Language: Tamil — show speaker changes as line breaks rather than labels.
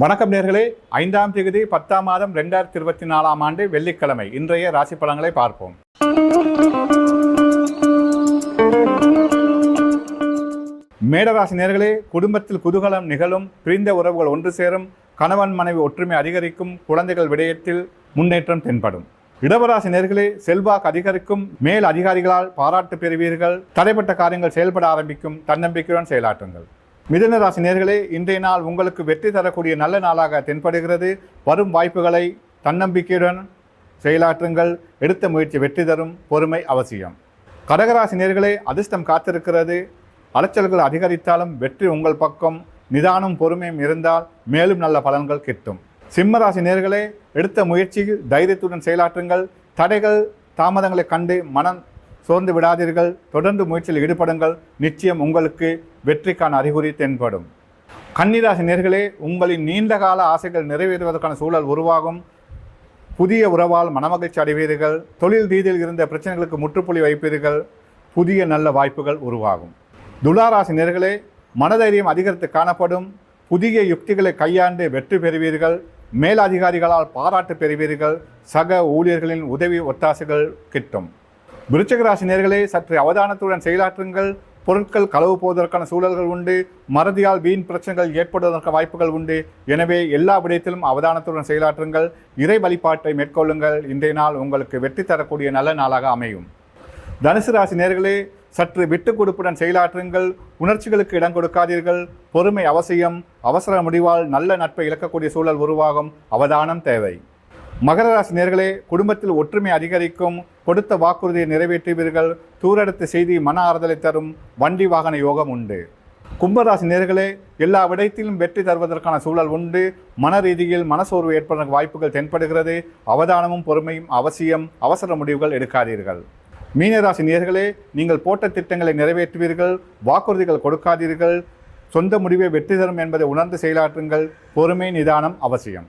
வணக்கம் நேர்களே. ஐந்தாம் தேதி பத்தாம் மாதம் ரெண்டாயிரத்தி இருபத்தி நாலாம் ஆண்டு வெள்ளிக்கிழமை. இன்றைய ராசி பலன்களை பார்ப்போம். மேடராசி நேர்களே குடும்பத்தில் குதூகலம் நிகழும் பிரிந்த உறவுகள் ஒன்று சேரும் கணவன் மனைவி ஒற்றுமை அதிகரிக்கும் குழந்தைகள் விடயத்தில் முன்னேற்றம் தென்படும். இடவராசி நேர்களே செல்வாக்கு அதிகரிக்கும் மேல் அதிகாரிகளால் பாராட்டு பெறுவீர்கள் தடைப்பட்ட காரியங்கள் செயல்பட ஆரம்பிக்கும் தன்னம்பிக்கையுடன் செயலாற்றுங்கள். மிதனராசி நேர்களே இன்றைய நாள் உங்களுக்கு வெற்றி தரக்கூடிய நல்ல நாளாக தென்படுகிறது. வரும் வாய்ப்புகளை தன்னம்பிக்கையுடன் செயலாற்றுங்கள். எடுத்த முயற்சி வெற்றி தரும் பொறுமை அவசியம். கடகராசி நேர்களே அதிர்ஷ்டம் காத்திருக்கிறது. அலைச்சல்கள் அதிகரித்தாலும் வெற்றி உங்கள் பக்கம் நிதானம் பொறுமையும் இருந்தால் மேலும் நல்ல பலன்கள் கிட்டும். சிம்மராசி நேர்களே எடுத்த முயற்சியில் தைரியத்துடன் செயலாற்றுங்கள். தடைகள் தாமதங்களை கண்டு மனம் சோர்ந்து விடாதீர்கள். தொடர்ந்து முயற்சியில் ஈடுபடுங்கள். நிச்சயம் உங்களுக்கு வெற்றிக்கான அறிகுறி தென்படும். கன்னிராசி நேர்களே உங்களின் நீண்டகால ஆசைகள் நிறைவேறுவதற்கான சூழல் உருவாகும். புதிய உறவால் மனமகிழ்ச்சி அடைவீர்கள். தொழில் ரீதியில் இருந்த பிரச்சனைகளுக்கு முற்றுப்புள்ளி வைப்பீர்கள். புதிய நல்ல வாய்ப்புகள் உருவாகும். துளாராசி நேர்களே மனதைரியம் அதிகரித்து காணப்படும். புதிய யுக்திகளை கையாண்டு வெற்றி பெறுவீர்கள். மேலதிகாரிகளால் பாராட்டு பெறுவீர்கள். சக ஊழியர்களின் உதவி ஒத்தாசைகள் கிட்டும். விருச்சகராசி நேர்களே சற்று அவதானத்துடன் செயலாற்றுங்கள். பொருட்கள் களவு போவதற்கான சூழல்கள் உண்டு. மறதியால் வீண் பிரச்சனைகள் ஏற்படுவதற்கான வாய்ப்புகள் உண்டு. எனவே எல்லா விடயத்திலும் அவதானத்துடன் செயலாற்றுங்கள். இறை வழிபாட்டை மேற்கொள்ளுங்கள். இன்றைய நாள் உங்களுக்கு வெற்றி தரக்கூடிய நல்ல நாளாக அமையும். தனுசு ராசி நேர்களே சற்று விட்டு கொடுப்புடன் செயலாற்றுங்கள். உணர்ச்சிகளுக்கு இடம் கொடுக்காதீர்கள். பொறுமை அவசியம். அவசர முடிவால் நல்ல நட்பை இழக்கக்கூடிய சூழல் உருவாகும். அவதானம் தேவை. மகர ராசி நேர்களே குடும்பத்தில் ஒற்றுமை அதிகரிக்கும் கொடுத்த வாக்குறுதியை நிறைவேற்றுவீர்கள் தூரடுத்த செய்தி மன ஆறுதலை தரும் வண்டி வாகன யோகம் உண்டு. கும்பராசி நேர்களே எல்லா விடயத்திலும் வெற்றி தருவதற்கான சூழல் உண்டு மன ரீதியில் மனசோர்வு ஏற்பட வாய்ப்புகள் தென்படுகிறது அவதானமும் பொறுமையும் அவசியம் அவசர முடிவுகள் எடுக்காதீர்கள். மீனராசி நேர்களே நீங்கள் போட்ட திட்டங்களை நிறைவேற்றுவீர்கள் வாக்குறுதிகள் கொடுக்காதீர்கள் சொந்த முடிவை வெற்றி தரும் என்பதை உணர்ந்து செயலாற்றுங்கள் பொறுமை நிதானம் அவசியம்.